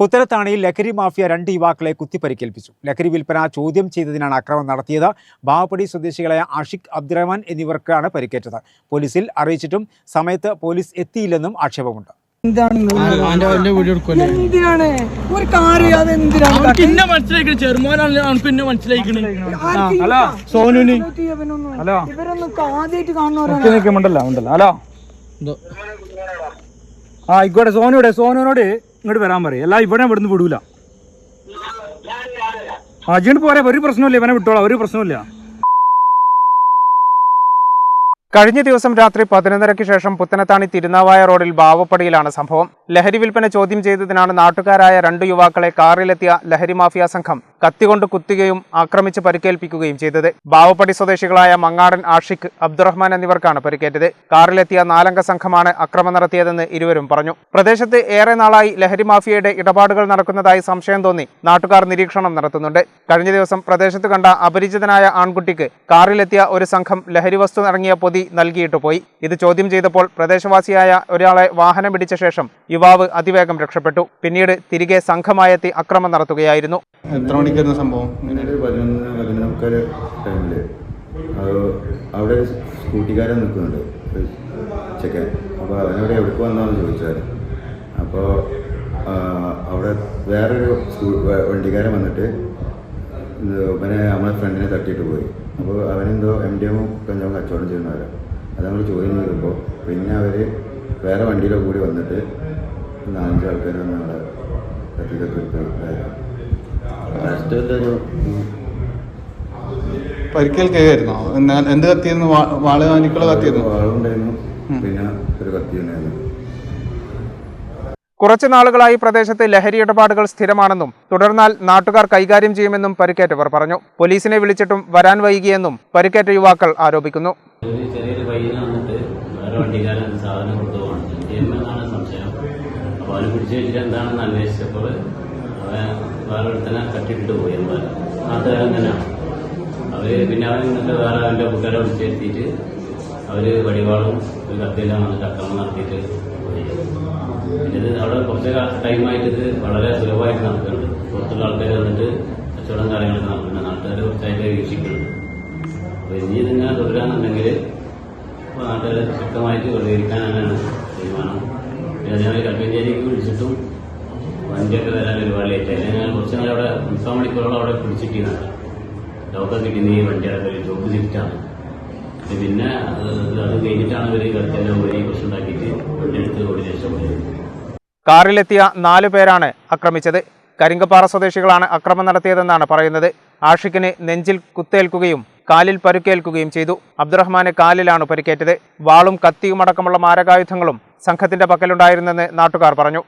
പുത്തനത്താണിയിൽ ലഹരി മാഫിയ രണ്ട് യുവാക്കളെ കുത്തിപ്പരിക്കേൽപ്പിച്ചു. ലഹരി വിൽപ്പന ചോദ്യം ചെയ്തതിനാണ് അക്രമം നടത്തിയത്. ബാവപ്പടി സ്വദേശികളായ ആഷിഖ് അബ്ദുറഹ്മാൻ എന്നിവർക്കാണ് പരിക്കേറ്റത്. പോലീസിൽ അറിയിച്ചിട്ടും സമയത്ത് പോലീസ് എത്തിയില്ലെന്നും ആക്ഷേപമുണ്ട്. സോനുന് ഹലോ. ഹലോ. ആ ആയിക്കോട്ടെ സോനുടെ സോനുവിനോട്. ഇങ്ങോട്ട് വരാൻ പറയും. അല്ല ഇവിടെ ഇവിടുന്ന് വിടൂല. അജിയോട് പോരെ. ഒരു പ്രശ്നമില്ല ഇവനെ വിട്ടോളാം. ഒരു പ്രശ്നമില്ല കഴിഞ്ഞ ദിവസം രാത്രി പതിനൊന്നരയ്ക്ക് ശേഷം പുത്തനത്താണി തിരുനാവായ റോഡിൽ ബാവപ്പടിയിലാണ് സംഭവം. ലഹരി വിൽപ്പന ചോദ്യം ചെയ്തതിനാണ് നാട്ടുകാരായ രണ്ട് യുവാക്കളെ കാറിലെത്തിയ ലഹരി മാഫിയ സംഘം കത്തികൊണ്ട് കുത്തുകയും ആക്രമിച്ച് പരിക്കേൽപ്പിക്കുകയും ചെയ്തത്. ബാവപ്പടി സ്വദേശികളായ മങ്ങാടൻ ആഷിഖ് അബ്ദുറഹ്മാൻ എന്നിവർക്കാണ് പരിക്കേറ്റത്. കാറിലെത്തിയ നാലംഗ സംഘമാണ് അക്രമം നടത്തിയതെന്ന് ഇരുവരും പറഞ്ഞു. പ്രദേശത്ത് ഏറെ നാളായി ലഹരി മാഫിയയുടെ ഇടപാടുകൾ നടക്കുന്നതായി സംശയം തോന്നി നാട്ടുകാർ നിരീക്ഷണം നടത്തുന്നുണ്ട്. കഴിഞ്ഞ ദിവസം പ്രദേശത്ത് കണ്ട അപരിചിതനായ ആൺകുട്ടിക്ക് കാറിലെത്തിയ ഒരു സംഘം ലഹരി വസ്തു അടങ്ങിയ പൊതി നൽകിയിട്ട് പോയി. ഇത് ചോദ്യം ചെയ്തപ്പോൾ പ്രദേശവാസിയായ ഒരാളെ വാഹനം പിടിച്ച ശേഷം യുവാവ് അതിവേഗം രക്ഷപ്പെട്ടു. പിന്നീട് തിരികെ സംഘമായെത്തി അക്രമം നടത്തുകയായിരുന്നു. എത്ര മണിക്കായിരുന്നു സംഭവം? ടൈമിൽ അവിടെ സ്കൂട്ടിക്കാരൻ നിൽക്കുന്നുണ്ട്. ചെക്കൻ. അപ്പോൾ അവനോട് എവിടേക്ക് വന്നാന്ന് ചോദിച്ചാൽ അപ്പോൾ അവിടെ വേറൊരു സ്കൂ വണ്ടിക്കാരൻ വന്നിട്ട് ഇവനെ നമ്മളെ ഫ്രണ്ടിനെ തട്ടിയിട്ട് പോയി. അപ്പോൾ അവനെന്തോ എം ഡി എമ്മും കഞ്ചാവും കച്ചവടം ചെയ്യുന്നവരാണ് അത് നമ്മൾ ചോദ്യം ചെയ്തപ്പോൾ പിന്നെ അവർ വേറെ വണ്ടിയിലോ കൂടി വന്നിട്ട് നാലഞ്ച് ആൾക്കാർ വന്ന് നമ്മളെ കത്തിക്കൊക്കെ പരിക്കേൽക്കുകയായിരുന്നോ? എന്ത് കത്തിയെന്ന് വാൾ കാനിക്കുള്ള കത്തിയെന്നു വാളുണ്ടായിരുന്നു. പിന്നെ ഒരു കത്തി ഉണ്ടായിരുന്നു കുറച്ചു നാളുകളായി പ്രദേശത്ത് ലഹരി ഇടപാടുകൾ സ്ഥിരമാണെന്നും തുടർന്നാൽ നാട്ടുകാർ കൈകാര്യം ചെയ്യുമെന്നും പരിക്കേറ്റവർ പറഞ്ഞു. പോലീസിനെ വിളിച്ചിട്ടും വരാൻ വൈകിയെന്നും പരിക്കേറ്റ യുവാക്കൾ ആരോപിക്കുന്നു. അവർ പിന്നെ അവൻ എന്നിട്ട് വേറെ അവന്റെ കൂട്ടുകാരെ വിളിച്ചെത്തിയിട്ട് അവർ വടിവാളും ഒരു വന്നിട്ട് അക്രമം നടത്തിയിട്ട് ഇത് അവിടെ കുറച്ച് ടൈമായിട്ട് ഇത് വളരെ സുലഭമായിട്ട് നടക്കുന്നുണ്ട്. പുറത്തുള്ള ആൾക്കാർ വന്നിട്ട് കച്ചവടം കാര്യങ്ങളൊക്കെ നടക്കുന്നുണ്ട്. നാട്ടുകാർ കുറച്ചായിട്ട് വീക്ഷിക്കുന്നുണ്ട്. അപ്പോൾ ഇനി ഇതിങ്ങനെ തുടരാന്നുണ്ടെങ്കിൽ നാട്ടുകാരെ ശക്തമായിട്ട് പ്രതികരിക്കാനാണ് തീരുമാനം. പിന്നെ അതേമാതിരി കൽപ്പഞ്ചേരിക്ക് വിളിച്ചിട്ടും വണ്ടിയൊക്കെ വരാൻ ഒരുപാട് ആയി ഞാൻ കുറച്ച് നേരം അവിടെ മുക്കാൽ മണിക്കൂറോളം അവിടെ പിടിച്ചിട്ടിരുന്നത്. ലോക്കം കിട്ടുന്ന ഈ വണ്ടിയുടെ പേര് ജോബ് ലിഫ്റ്റാണ് പിന്നെ അത് കഴിഞ്ഞിട്ടാണ് ഇവർ കത്തെല്ലാം പോയി ഓടി രക്ഷപ്പെട്ടത് കാറിലെത്തിയ നാലു പേരാണ് ആക്രമിച്ചത്. കരിങ്കപ്പാറ സ്വദേശികളാണ് അക്രമം നടത്തിയതെന്നാണ് പറയുന്നത്. ആഷിഖിന് നെഞ്ചിൽ കുത്തേൽക്കുകയും കാലിൽ പരുക്കേൽക്കുകയും ചെയ്തു. അബ്ദുറഹ്മാന് കാലിലാണ് പരിക്കേറ്റത്. വാളും കത്തിയും അടക്കമുള്ള മാരകായുധങ്ങളും സംഘത്തിന്റെ പക്കലുണ്ടായിരുന്നെന്ന് നാട്ടുകാർ പറഞ്ഞു.